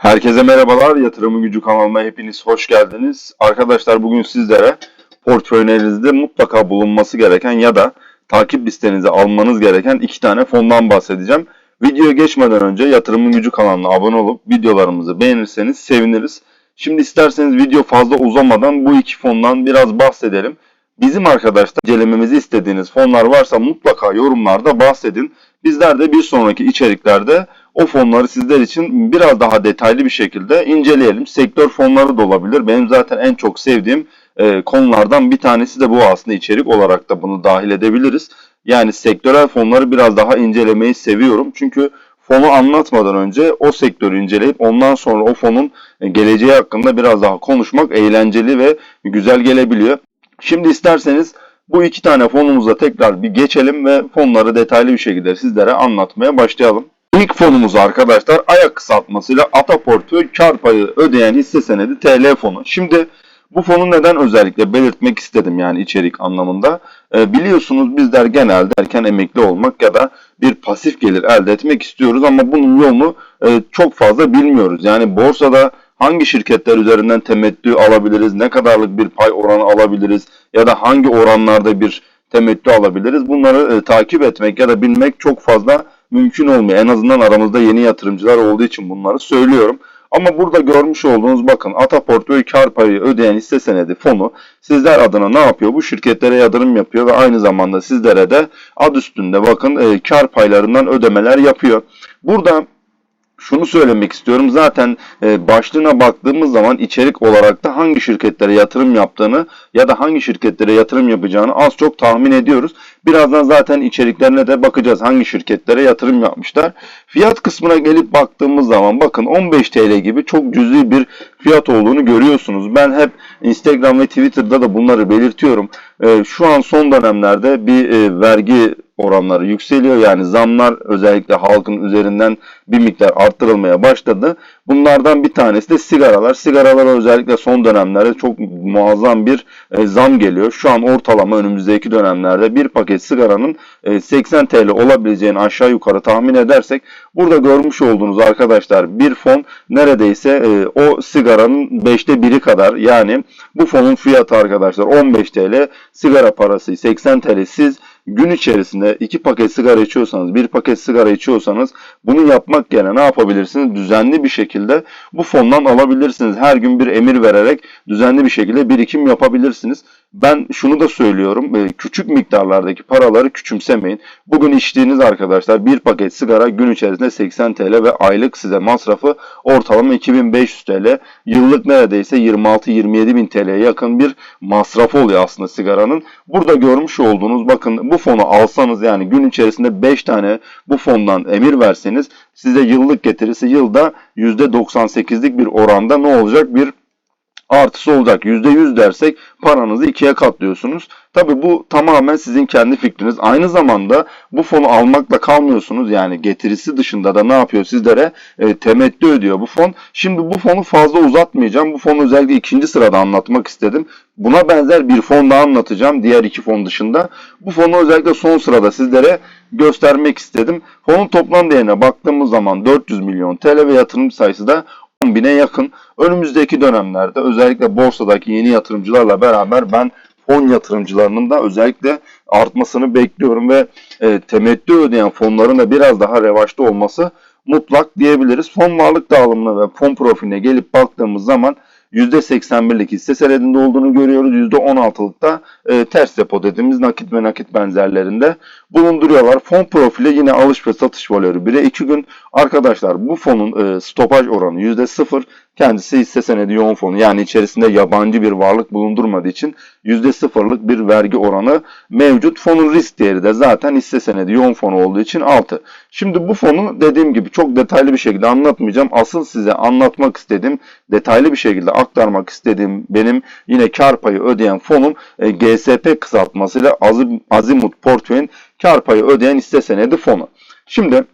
Herkese merhabalar. Yatırımın Gücü kanalına hepiniz hoş geldiniz. Arkadaşlar bugün sizlere portföylerinizde mutlaka bulunması gereken ya da takip listenize almanız gereken iki tane fondan bahsedeceğim. Videoya geçmeden önce Yatırımın Gücü kanalına abone olup videolarımızı beğenirseniz seviniriz. Şimdi isterseniz video fazla uzamadan bu iki fondan biraz bahsedelim. Bizim arkadaşlar incelememizi istediğiniz fonlar varsa mutlaka yorumlarda bahsedin. Bizler de bir sonraki içeriklerde o fonları sizler için biraz daha detaylı bir şekilde inceleyelim. Sektör fonları da olabilir. Benim zaten en çok sevdiğim e, konulardan bir tanesi de bu aslında içerik olarak da bunu dahil edebiliriz. Yani sektörel fonları biraz daha incelemeyi seviyorum. Çünkü fonu anlatmadan önce o sektörü inceleyip ondan sonra o fonun geleceği hakkında biraz daha konuşmak eğlenceli ve güzel gelebiliyor. Şimdi isterseniz bu iki tane fonumuza tekrar bir geçelim ve fonları detaylı bir şekilde sizlere anlatmaya başlayalım. İlk fonumuz arkadaşlar ayak kısaltmasıyla Ata Portföy kar payı ödeyen hisse senedi TL fonu. Şimdi bu fonu neden özellikle belirtmek istedim yani içerik anlamında. Ee, biliyorsunuz bizler genelde erken emekli olmak ya da bir pasif gelir elde etmek istiyoruz ama bunun yolunu e, çok fazla bilmiyoruz. Yani borsada hangi şirketler üzerinden temettü alabiliriz, ne kadarlık bir pay oranı alabiliriz ya da hangi oranlarda bir temettü alabiliriz bunları e, takip etmek ya da bilmek çok fazla mümkün olmuyor. En azından aramızda yeni yatırımcılar olduğu için bunları söylüyorum. Ama burada görmüş olduğunuz bakın Ata Portföy kar payı ödeyen hisse senedi fonu sizler adına ne yapıyor? Bu şirketlere yatırım yapıyor ve aynı zamanda sizlere de ad üstünde bakın e, kar paylarından ödemeler yapıyor. Burada şunu söylemek istiyorum. Zaten e, başlığına baktığımız zaman içerik olarak da hangi şirketlere yatırım yaptığını ya da hangi şirketlere yatırım yapacağını az çok tahmin ediyoruz. Birazdan zaten içeriklerine de bakacağız hangi şirketlere yatırım yapmışlar. Fiyat kısmına gelip baktığımız zaman bakın 15 TL gibi çok cüzi bir fiyat olduğunu görüyorsunuz. Ben hep Instagram ve Twitter'da da bunları belirtiyorum. E, şu an son dönemlerde bir e, vergi oranları yükseliyor. Yani zamlar özellikle halkın üzerinden bir miktar arttırılmaya başladı. Bunlardan bir tanesi de sigaralar. Sigaralara özellikle son dönemlerde çok muazzam bir e, zam geliyor. Şu an ortalama önümüzdeki dönemlerde bir paket sigaranın e, 80 TL olabileceğini aşağı yukarı tahmin edersek burada görmüş olduğunuz arkadaşlar bir fon neredeyse e, o sigaranın 5'te biri kadar yani bu fonun fiyatı arkadaşlar 15 TL sigara parası 80 TL siz gün içerisinde iki paket sigara içiyorsanız, bir paket sigara içiyorsanız bunu yapmak yerine ne yapabilirsiniz? Düzenli bir şekilde bu fondan alabilirsiniz. Her gün bir emir vererek düzenli bir şekilde birikim yapabilirsiniz. Ben şunu da söylüyorum. E, küçük miktarlardaki paraları küçümsemeyin. Bugün içtiğiniz arkadaşlar bir paket sigara gün içerisinde 80 TL ve aylık size masrafı ortalama 2500 TL. Yıllık neredeyse 26-27 bin TL'ye yakın bir masrafı oluyor aslında sigaranın. Burada görmüş olduğunuz bakın bu fonu alsanız yani gün içerisinde 5 tane bu fondan emir verseniz size yıllık getirisi yılda %98'lik bir oranda ne olacak? Bir artısı olacak. %100 dersek paranızı ikiye katlıyorsunuz. Tabi bu tamamen sizin kendi fikriniz. Aynı zamanda bu fonu almakla kalmıyorsunuz. Yani getirisi dışında da ne yapıyor sizlere? E, temettü ödüyor bu fon. Şimdi bu fonu fazla uzatmayacağım. Bu fonu özellikle ikinci sırada anlatmak istedim. Buna benzer bir fon daha anlatacağım. Diğer iki fon dışında. Bu fonu özellikle son sırada sizlere göstermek istedim. Fonun toplam değerine baktığımız zaman 400 milyon TL ve yatırım sayısı da 10 bine yakın. Önümüzdeki dönemlerde özellikle borsadaki yeni yatırımcılarla beraber ben fon yatırımcılarının da özellikle artmasını bekliyorum ve e, temettü ödeyen fonların da biraz daha revaçta olması mutlak diyebiliriz. Fon varlık dağılımına ve fon profiline gelip baktığımız zaman %81'lik hisse senedinde olduğunu görüyoruz. %16'lıkta e, ters depo dediğimiz nakit ve nakit benzerlerinde bulunduruyorlar. Fon profili yine alış ve satış volörü 1'e 2 gün. Arkadaşlar bu fonun e, stopaj oranı %0. Kendisi hisse senedi yoğun fonu yani içerisinde yabancı bir varlık bulundurmadığı için %0'lık bir vergi oranı mevcut. Fonun risk değeri de zaten hisse senedi yoğun fonu olduğu için 6. Şimdi bu fonu dediğim gibi çok detaylı bir şekilde anlatmayacağım. Asıl size anlatmak istediğim, detaylı bir şekilde aktarmak istediğim benim yine kar payı ödeyen fonum e, GSP kısaltmasıyla Azimut Portföy'ün kar payı ödeyen hisse senedi fonu. Şimdi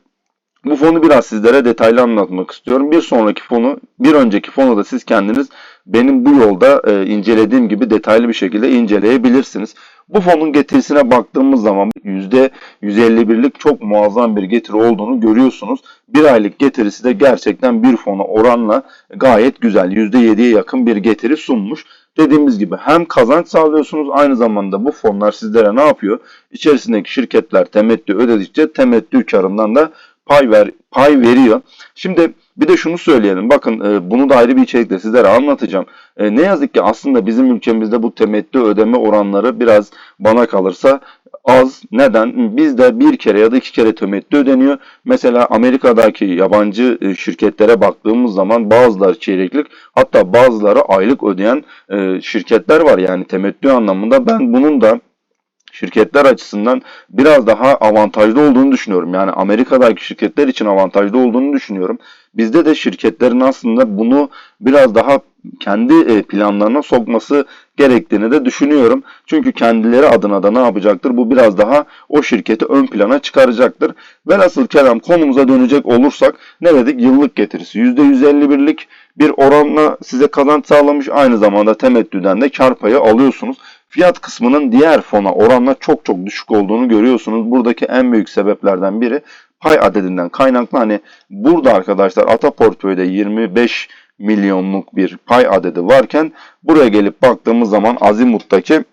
bu fonu biraz sizlere detaylı anlatmak istiyorum. Bir sonraki fonu, bir önceki fonu da siz kendiniz benim bu yolda e, incelediğim gibi detaylı bir şekilde inceleyebilirsiniz. Bu fonun getirisine baktığımız zaman %151'lik çok muazzam bir getiri olduğunu görüyorsunuz. Bir aylık getirisi de gerçekten bir fona oranla gayet güzel. %7'ye yakın bir getiri sunmuş. Dediğimiz gibi hem kazanç sağlıyorsunuz aynı zamanda bu fonlar sizlere ne yapıyor? İçerisindeki şirketler temettü ödedikçe temettü karından da pay ver pay veriyor. Şimdi bir de şunu söyleyelim. Bakın e, bunu da ayrı bir içerikte sizlere anlatacağım. E, ne yazık ki aslında bizim ülkemizde bu temettü ödeme oranları biraz bana kalırsa az. Neden? Bizde bir kere ya da iki kere temettü ödeniyor. Mesela Amerika'daki yabancı e, şirketlere baktığımız zaman bazıları çeyreklik hatta bazıları aylık ödeyen e, şirketler var. Yani temettü anlamında ben bunun da şirketler açısından biraz daha avantajlı olduğunu düşünüyorum. Yani Amerika'daki şirketler için avantajlı olduğunu düşünüyorum. Bizde de şirketlerin aslında bunu biraz daha kendi e, planlarına sokması gerektiğini de düşünüyorum. Çünkü kendileri adına da ne yapacaktır? Bu biraz daha o şirketi ön plana çıkaracaktır. Velhasıl kelam konumuza dönecek olursak ne dedik? Yıllık getirisi %151'lik bir oranla size kazanç sağlamış. Aynı zamanda temettüden de kar payı alıyorsunuz. Fiyat kısmının diğer fona oranla çok çok düşük olduğunu görüyorsunuz. Buradaki en büyük sebeplerden biri pay adedinden kaynaklı. Hani burada arkadaşlar Ata Portföy'de 25 milyonluk bir pay adedi varken buraya gelip baktığımız zaman Azimut'taki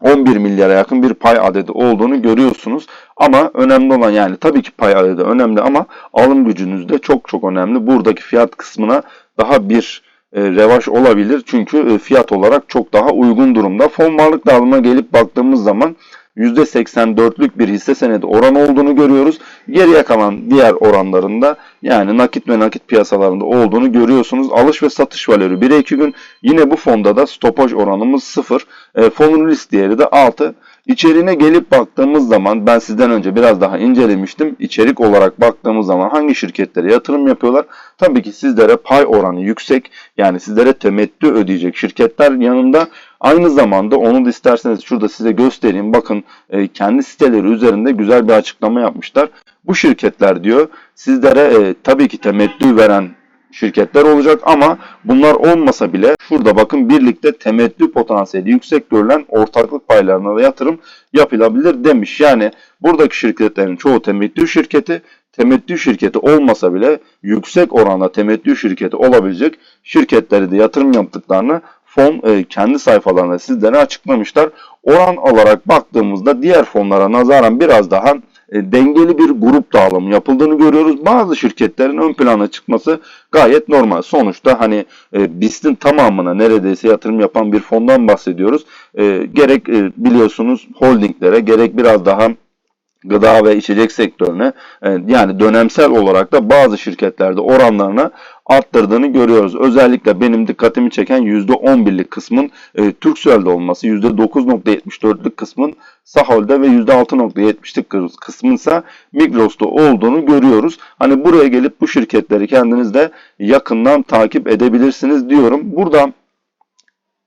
11 milyara yakın bir pay adedi olduğunu görüyorsunuz. Ama önemli olan yani tabii ki pay adedi önemli ama alım gücünüz de çok çok önemli. Buradaki fiyat kısmına daha bir revaş olabilir. Çünkü e, fiyat olarak çok daha uygun durumda. Fon varlık dağılımına gelip baktığımız zaman %84'lük bir hisse senedi oran olduğunu görüyoruz. Geriye kalan diğer oranlarında yani nakit ve nakit piyasalarında olduğunu görüyorsunuz. Alış ve satış valörü 1'e 2 gün. Yine bu fonda da stopaj oranımız 0. E, fonun risk değeri de 6. İçeriğine gelip baktığımız zaman ben sizden önce biraz daha incelemiştim. İçerik olarak baktığımız zaman hangi şirketlere yatırım yapıyorlar? Tabii ki sizlere pay oranı yüksek yani sizlere temettü ödeyecek şirketler yanında aynı zamanda onu da isterseniz şurada size göstereyim. Bakın e, kendi siteleri üzerinde güzel bir açıklama yapmışlar. Bu şirketler diyor sizlere e, tabii ki temettü veren şirketler olacak ama bunlar olmasa bile şurada bakın birlikte temettü potansiyeli yüksek görülen ortaklık paylarına da yatırım yapılabilir demiş. Yani buradaki şirketlerin çoğu temettü şirketi temettü şirketi olmasa bile yüksek oranda temettü şirketi olabilecek şirketleri de yatırım yaptıklarını fon e, kendi sayfalarında sizlere açıklamışlar. Oran olarak baktığımızda diğer fonlara nazaran biraz daha dengeli bir grup dağılımı yapıldığını görüyoruz. Bazı şirketlerin ön plana çıkması gayet normal. Sonuçta hani e, BIST'in tamamına neredeyse yatırım yapan bir fondan bahsediyoruz. E, gerek e, biliyorsunuz holdinglere gerek biraz daha gıda ve içecek sektörüne e, yani dönemsel olarak da bazı şirketlerde oranlarına arttırdığını görüyoruz. Özellikle benim dikkatimi çeken %11'lik kısmın e, Turkcell'de olması, %9.74'lük kısmın Sahol'de ve %6.70'lik kısmın ise Migros'ta olduğunu görüyoruz. Hani buraya gelip bu şirketleri kendiniz de yakından takip edebilirsiniz diyorum. Burada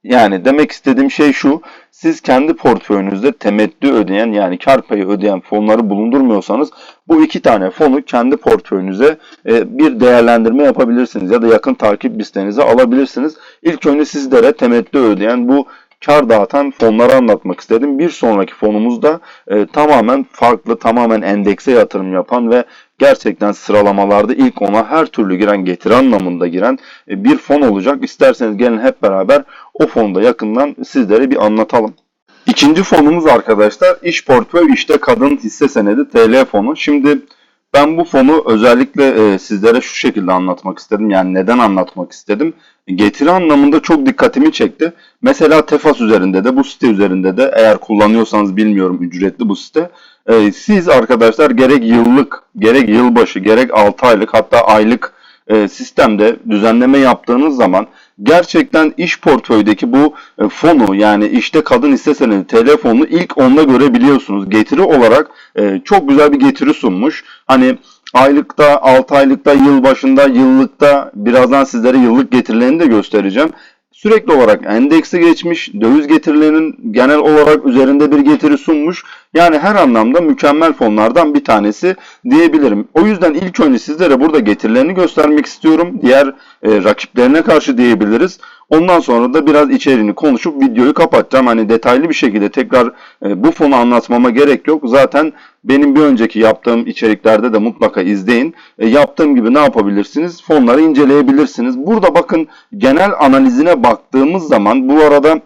yani demek istediğim şey şu. Siz kendi portföyünüzde temettü ödeyen yani kar payı ödeyen fonları bulundurmuyorsanız bu iki tane fonu kendi portföyünüze e, bir değerlendirme yapabilirsiniz ya da yakın takip listenize alabilirsiniz. İlk önce sizlere temettü ödeyen bu kar dağıtan fonları anlatmak istedim. Bir sonraki fonumuzda e, tamamen farklı, tamamen endekse yatırım yapan ve gerçekten sıralamalarda ilk ona her türlü giren getiri anlamında giren e, bir fon olacak. İsterseniz gelin hep beraber o fonda yakından sizlere bir anlatalım. İkinci fonumuz arkadaşlar iş portföy işte kadın hisse senedi TL fonu. Şimdi ben bu fonu özellikle e, sizlere şu şekilde anlatmak istedim. Yani neden anlatmak istedim? Getiri anlamında çok dikkatimi çekti. Mesela Tefas üzerinde de bu site üzerinde de eğer kullanıyorsanız bilmiyorum ücretli bu site. E, siz arkadaşlar gerek yıllık, gerek yılbaşı, gerek 6 aylık hatta aylık e, sistemde düzenleme yaptığınız zaman gerçekten iş portföydeki bu e, fonu yani işte kadın hisse senedi TL ilk onda görebiliyorsunuz. Getiri olarak e, çok güzel bir getiri sunmuş. Hani aylıkta, 6 aylıkta, yıl başında, yıllıkta birazdan sizlere yıllık getirilerini de göstereceğim. Sürekli olarak endekse geçmiş, döviz getirilerinin genel olarak üzerinde bir getiri sunmuş. Yani her anlamda mükemmel fonlardan bir tanesi diyebilirim. O yüzden ilk önce sizlere burada getirilerini göstermek istiyorum. Diğer e, rakiplerine karşı diyebiliriz. Ondan sonra da biraz içeriğini konuşup videoyu kapatacağım. Hani detaylı bir şekilde tekrar e, bu fonu anlatmama gerek yok. Zaten benim bir önceki yaptığım içeriklerde de mutlaka izleyin. E, yaptığım gibi ne yapabilirsiniz? Fonları inceleyebilirsiniz. Burada bakın genel analizine baktığımız zaman bu arada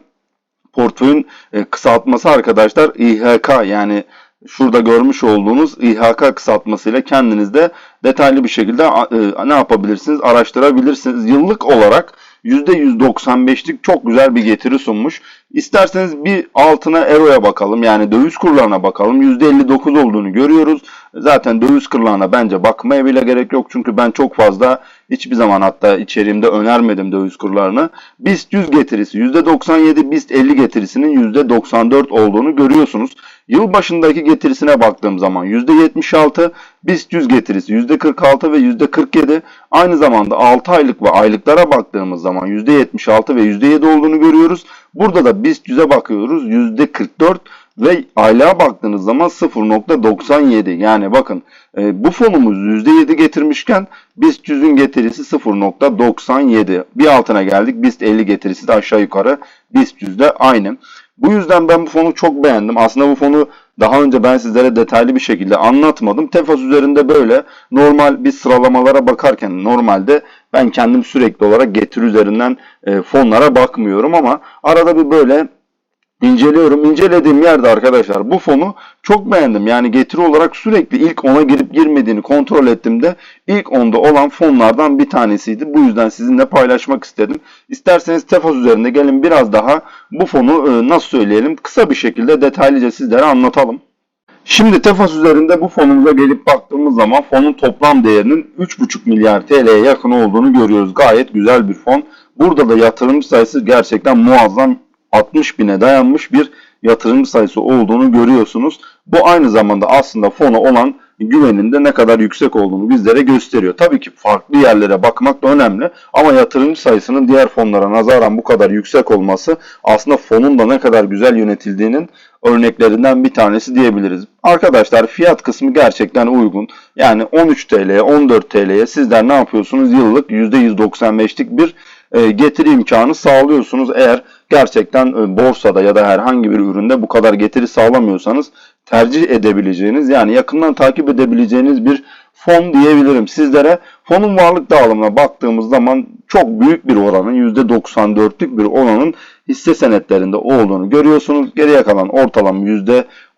portföyün e, kısaltması arkadaşlar İHK yani şurada görmüş olduğunuz İHK kısaltmasıyla kendiniz de detaylı bir şekilde e, ne yapabilirsiniz? Araştırabilirsiniz. Yıllık olarak %195'lik çok güzel bir getiri sunmuş. İsterseniz bir altına Euro'ya bakalım. Yani döviz kurlarına bakalım. %59 olduğunu görüyoruz. Zaten döviz kurlarına bence bakmaya bile gerek yok. Çünkü ben çok fazla hiçbir zaman hatta içeriğimde önermedim döviz kurlarını. BIST 100 getirisi %97, BIST 50 getirisinin %94 olduğunu görüyorsunuz. Yıl başındaki getirisine baktığım zaman %76, BIST 100 getirisi %46 ve %47. Aynı zamanda 6 aylık ve aylıklara baktığımız zaman %76 ve %7 olduğunu görüyoruz. Burada da BIST 100'e bakıyoruz %44 ve aylığa baktığınız zaman 0.97 yani bakın e, bu fonumuz %7 getirmişken BIST 100'ün getirisi 0.97 bir altına geldik BIST 50 getirisi de aşağı yukarı BIST 100'de aynı. Bu yüzden ben bu fonu çok beğendim. Aslında bu fonu daha önce ben sizlere detaylı bir şekilde anlatmadım. Tefas üzerinde böyle normal bir sıralamalara bakarken normalde ben kendim sürekli olarak getir üzerinden e, fonlara bakmıyorum ama arada bir böyle inceliyorum. İncelediğim yerde arkadaşlar bu fonu çok beğendim. Yani getiri olarak sürekli ilk 10'a girip girmediğini kontrol ettiğimde ilk 10'da olan fonlardan bir tanesiydi. Bu yüzden sizinle paylaşmak istedim. İsterseniz Tefas üzerinde gelin biraz daha bu fonu e, nasıl söyleyelim kısa bir şekilde detaylıca sizlere anlatalım. Şimdi Tefas üzerinde bu fonumuza gelip baktığımız zaman fonun toplam değerinin 3,5 milyar TL'ye yakın olduğunu görüyoruz. Gayet güzel bir fon. Burada da yatırımcı sayısı gerçekten muazzam 60 bine dayanmış bir yatırımcı sayısı olduğunu görüyorsunuz. Bu aynı zamanda aslında fona olan güvenin de ne kadar yüksek olduğunu bizlere gösteriyor. Tabii ki farklı yerlere bakmak da önemli ama yatırımcı sayısının diğer fonlara nazaran bu kadar yüksek olması aslında fonun da ne kadar güzel yönetildiğinin örneklerinden bir tanesi diyebiliriz. Arkadaşlar fiyat kısmı gerçekten uygun. Yani 13 TL'ye 14 TL'ye sizler ne yapıyorsunuz? Yıllık %195'lik bir e, getiri imkanı sağlıyorsunuz. Eğer gerçekten e, borsada ya da herhangi bir üründe bu kadar getiri sağlamıyorsanız tercih edebileceğiniz yani yakından takip edebileceğiniz bir fon diyebilirim sizlere. Fonun varlık dağılımına baktığımız zaman çok büyük bir oranın %94'lük bir oranın hisse senetlerinde olduğunu görüyorsunuz. Geriye kalan ortalama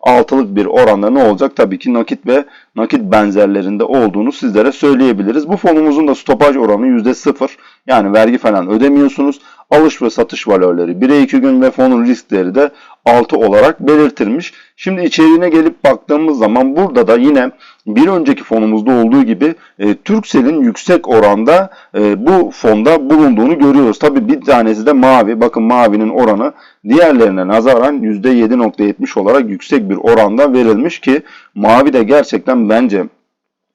%6'lık bir oranda ne olacak? Tabii ki nakit ve nakit benzerlerinde olduğunu sizlere söyleyebiliriz. Bu fonumuzun da stopaj oranı %0 yani vergi falan ödemiyorsunuz. Alış ve satış valörleri 1'e 2 gün ve fonun riskleri de 6 olarak belirtilmiş. Şimdi içeriğine gelip baktığımız zaman burada da yine bir önceki fonumuzda olduğu gibi e, Turkcell'in yüksek oranda e, bu fonda bulunduğunu görüyoruz. Tabi bir tanesi de mavi. Bakın mavinin oranı diğerlerine nazaran %7.70 olarak yüksek bir oranda verilmiş ki mavi de gerçekten bence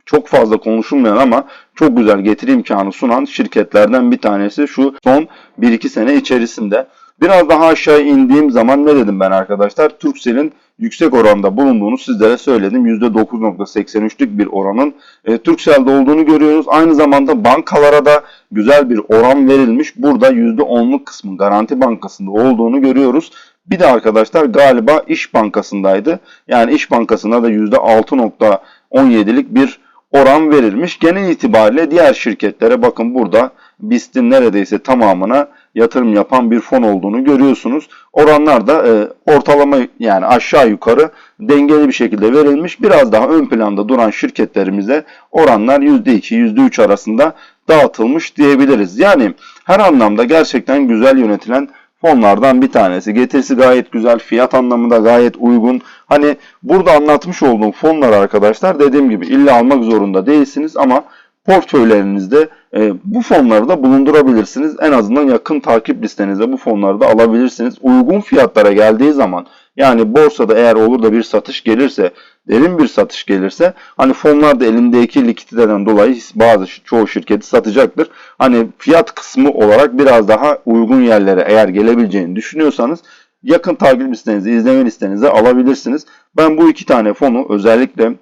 çok fazla konuşulmayan ama çok güzel getiri imkanı sunan şirketlerden bir tanesi şu son 1-2 sene içerisinde. Biraz daha aşağı indiğim zaman ne dedim ben arkadaşlar? Turkcell'in yüksek oranda bulunduğunu sizlere söyledim. %9.83'lük bir oranın e, Turkcell'de olduğunu görüyoruz. Aynı zamanda bankalara da güzel bir oran verilmiş. Burada %10'luk kısmın Garanti Bankası'nda olduğunu görüyoruz. Bir de arkadaşlar galiba İş Bankası'ndaydı. Yani İş Bankası'na da %6.17'lik bir oran verilmiş. Genel itibariyle diğer şirketlere bakın burada BIST'in neredeyse tamamına yatırım yapan bir fon olduğunu görüyorsunuz. Oranlar da e, ortalama yani aşağı yukarı dengeli bir şekilde verilmiş. Biraz daha ön planda duran şirketlerimize oranlar %2, %3 arasında dağıtılmış diyebiliriz. Yani her anlamda gerçekten güzel yönetilen fonlardan bir tanesi. Getirisi gayet güzel, fiyat anlamında gayet uygun. Hani burada anlatmış olduğum fonlar arkadaşlar dediğim gibi illa almak zorunda değilsiniz ama portföylerinizde e, bu fonları da bulundurabilirsiniz. En azından yakın takip listenizde bu fonları da alabilirsiniz. Uygun fiyatlara geldiği zaman yani borsada eğer olur da bir satış gelirse, derin bir satış gelirse hani fonlar da elindeki likiditeden dolayı bazı çoğu şirketi satacaktır. Hani fiyat kısmı olarak biraz daha uygun yerlere eğer gelebileceğini düşünüyorsanız yakın takip listenizi, izleme listenize alabilirsiniz. Ben bu iki tane fonu özellikle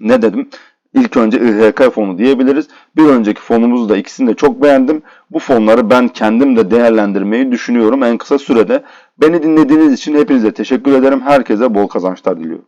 ne dedim? İlk önce IHK fonu diyebiliriz. Bir önceki fonumuzu da ikisini de çok beğendim. Bu fonları ben kendim de değerlendirmeyi düşünüyorum en kısa sürede. Beni dinlediğiniz için hepinize teşekkür ederim. Herkese bol kazançlar diliyorum.